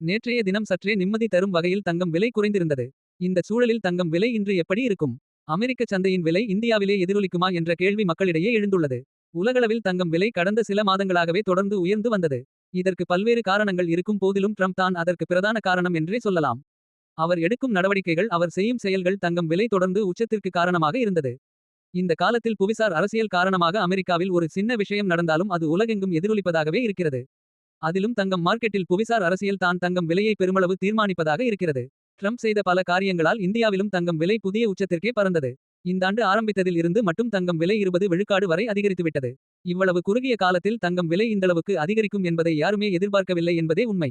நேற்றைய தினம் சற்றே நிம்மதி தரும் வகையில் தங்கம் விலை குறைந்திருந்தது. இந்த சூழலில் தங்கம் விலை இன்று எப்படி இருக்கும். அமெரிக்க சந்தையின் விலை இந்தியாவிலே எதிரொலிக்குமா என்ற கேள்வி மக்களிடையே எழுந்துள்ளது. உலகளவில் தங்கம் விலை கடந்த சில மாதங்களாகவே தொடர்ந்து உயர்ந்து வந்தது. இதற்கு பல்வேறு காரணங்கள் இருக்கும் போதிலும் ட்ரம்ப் தான் அதற்கு பிரதான காரணம் என்றே சொல்லலாம். அவர் எடுக்கும் நடவடிக்கைகள் அவர் செய்யும் செயல்கள் தங்கம் விலை தொடர்ந்து உச்சத்திற்கு காரணமாக இருந்தது. இந்த காலத்தில் புவிசார் அரசியல் காரணமாக அமெரிக்காவில் ஒரு சின்ன விஷயம் நடந்தாலும் அது உலகெங்கும் எதிரொலிப்பதாகவே இருக்கிறது. அதிலும் தங்கம் மார்க்கெட்டில் புவிசார் அரசியல் தான் தங்கம் விலையை பெருமளவு தீர்மானிப்பதாக இருக்கிறது. ட்ரம்ப் செய்த பல காரியங்களால் இந்தியாவிலும் தங்கம் விலை புதிய உச்சத்திற்கே பறந்தது. இந்தாண்டு ஆரம்பித்ததில் இருந்து மட்டும் தங்கம் விலை 20 விழுக்காடு வரை அதிகரித்துவிட்டது. இவ்வளவு குறுகிய காலத்தில் தங்கம் விலை இந்தளவுக்கு அதிகரிக்கும் என்பதை யாருமே எதிர்பார்க்கவில்லை என்பதே உண்மை.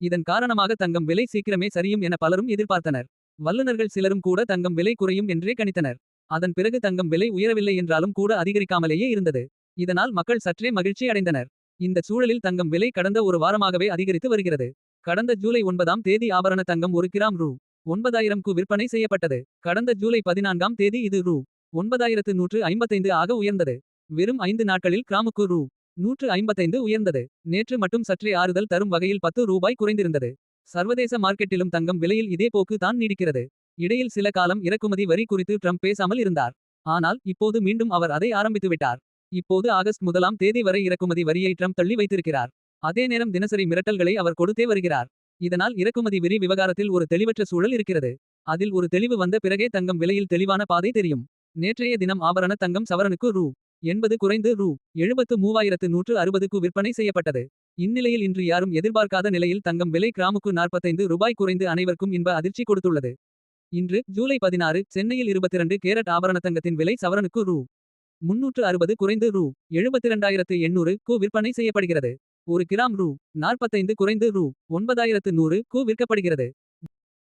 இதன் காரணமாக தங்கம் விலை சீக்கிரமே சரியும் என பலரும் எதிர்பார்த்தனர். வல்லுனர்கள் சிலரும் கூட தங்கம் விலை குறையும் என்றே கணித்தனர். அதன் பிறகு தங்கம் விலை உயரவில்லை என்றாலும் கூட அதிகரிக்காமலேயே இருந்தது. இதனால் மக்கள் சற்றே மகிழ்ச்சி அடைந்தனர். இந்த சூழலில் தங்கம் விலை கடந்த ஒரு வாரமாகவே அதிகரித்து வருகிறது. கடந்த ஜூலை ஒன்பதாம் தேதி ஆபரண தங்கம் ஒரு கிராம் ரூ. ஒன்பதாயிரம் கு விற்பனை செய்யப்பட்டது. கடந்த ஜூலை பதினான்காம் தேதி இது ரூ. ஒன்பதாயிரத்து நூற்று ஐம்பத்தைந்து ஆக உயர்ந்தது. வெறும் ஐந்து நாட்களில் கிராமுக்கு ரூ. நூற்று ஐம்பத்தைந்து உயர்ந்தது. நேற்று மட்டும் சற்றே ஆறுதல் தரும் வகையில் பத்து ரூபாய் குறைந்திருந்தது. சர்வதேச மார்க்கெட்டிலும் தங்கம் விலையில் இதே போக்கு தான் நீடிக்கிறது. இடையில் சில காலம் இறக்குமதி வரி குறித்து ட்ரம்ப் பேசாமல் இருந்தார். ஆனால் இப்போது மீண்டும் அவர் அதை ஆரம்பித்துவிட்டார். இப்போது ஆகஸ்ட் முதலாம் தேதி வரை இறக்குமதி வரியை ட்ரம்ப் தள்ளி வைத்திருக்கிறார். அதே நேரம் தினசரி மிரட்டல்களை அவர் கொடுத்தே வருகிறார். இதனால் இறக்குமதி விரி விவகாரத்தில் ஒரு தெளிவற்ற சூழல் இருக்கிறது. அதில் ஒரு தெளிவு வந்த பிறகே தங்கம் விலையில் தெளிவான பாதை தெரியும். நேற்றைய தினம் ஆபரண தங்கம் சவரனுக்கு ரூ. எண்பது குறைந்து ரூ. எழுபத்து மூவாயிரத்து நூற்று அறுபதுக்கு விற்பனை செய்யப்பட்டது. இந்நிலையில் இன்று யாரும் எதிர்பார்க்காத நிலையில் தங்கம் விலை கிராமுக்கு நாற்பத்தைந்து ரூபாய் குறைந்து அனைவருக்கும் இன்ப அதிர்ச்சி கொடுத்துள்ளது. இன்று ஜூலை பதினாறு சென்னையில் 22 கேரட் ஆபரண தங்கத்தின் விலை சவரனுக்கு ரூ. முன்னூற்று அறுபது குறைந்து ரூ. எழுபத்திரண்டாயிரத்து எண்ணூறு கூ விற்பனை செய்யப்படுகிறது. ஒரு கிராம் ரூ. நாற்பத்தைந்து குறைந்து ரூ. ஒன்பதாயிரத்து நூறு கூ விற்கப்படுகிறது.